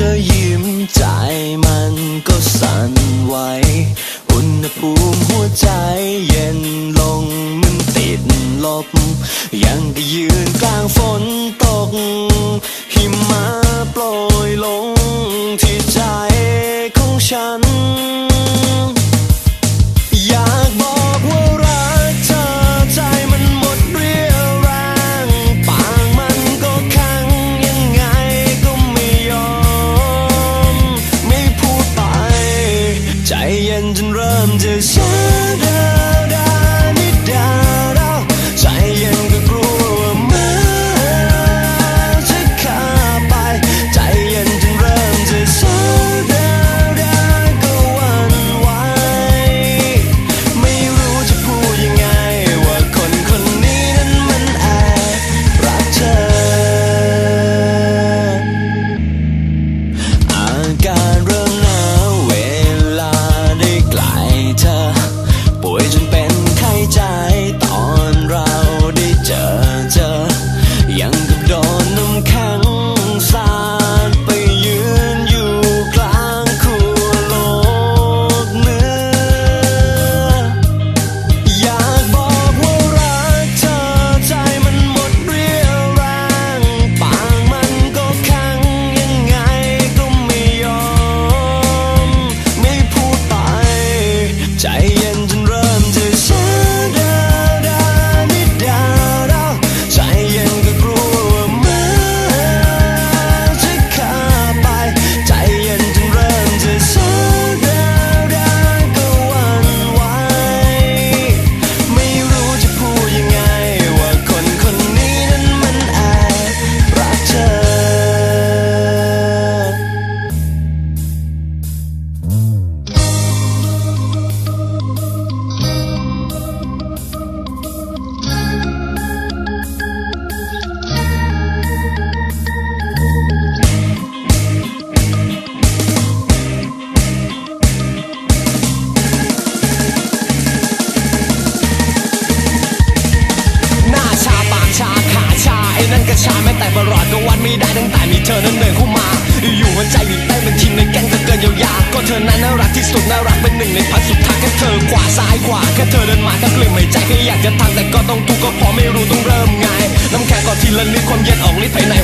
ธอยิ้มใจมันก็สั่นไหว อุณหภูมิหัวใจเย็นลงมันติดลบ ยังก็ยืนกลางฝนตกหิมะ ประหลอดก็วัดไม่ได้ตั้งแต่มีเธอนั้นเดินเข้ามา อยู่หัวใจหยุดเต้นเป็นทีมในแก๊งจะเกินเยาวยาก็เธอนั้นน่ารักที่สุดน่ารักเป็นหนึ่งในพันสุดท้ายแค่เธอขวาซ้ายขวาแค่เธอเดินมาก็กลืนไม่ใจแค่อยากจะทำแต่ก็ต้องทุกข์ก็พอไม่รู้ต้องเริ่มไงน้ำแข็งก็ทีละนิดความเย็นออกฤทธิ์ภายใน